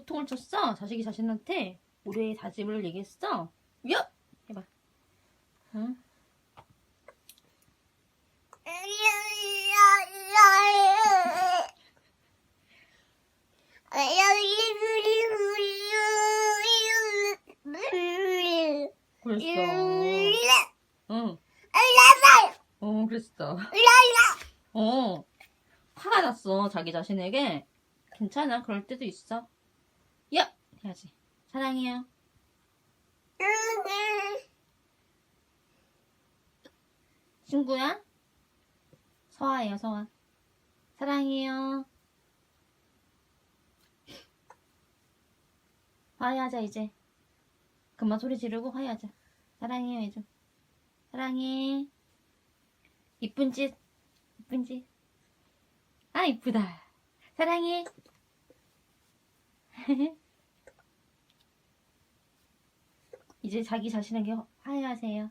통을 쳤어. 자식이 자신한테 올해의 다짐을 얘기했어. 야! 해봐. 응? 그랬어. 응. 어, 그랬어. 어. 화가 났어, 자기 자신에게. 괜찮아, 그럴 때도 있어. 야! 해야지. 사랑해요. 친구야? 서아예요, 서아. 사랑해요. 화해하자, 이제. 그만 소리 지르고 화해하자. 사랑해요, 해줘. 사랑해. 이쁜 짓, 이쁜 짓. 아, 이쁘다. 사랑해. 이제 자기 자신에게 화해하세요.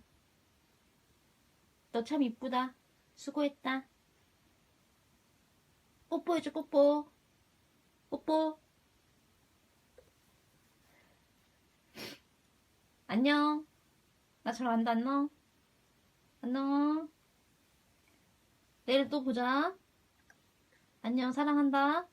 너 참 이쁘다. 수고했다. 뽀뽀해줘, 뽀뽀. 뽀뽀. 안녕. 나잘 안다, 안녕. 안녕. 내일 또 보자. 안녕, 사랑한다.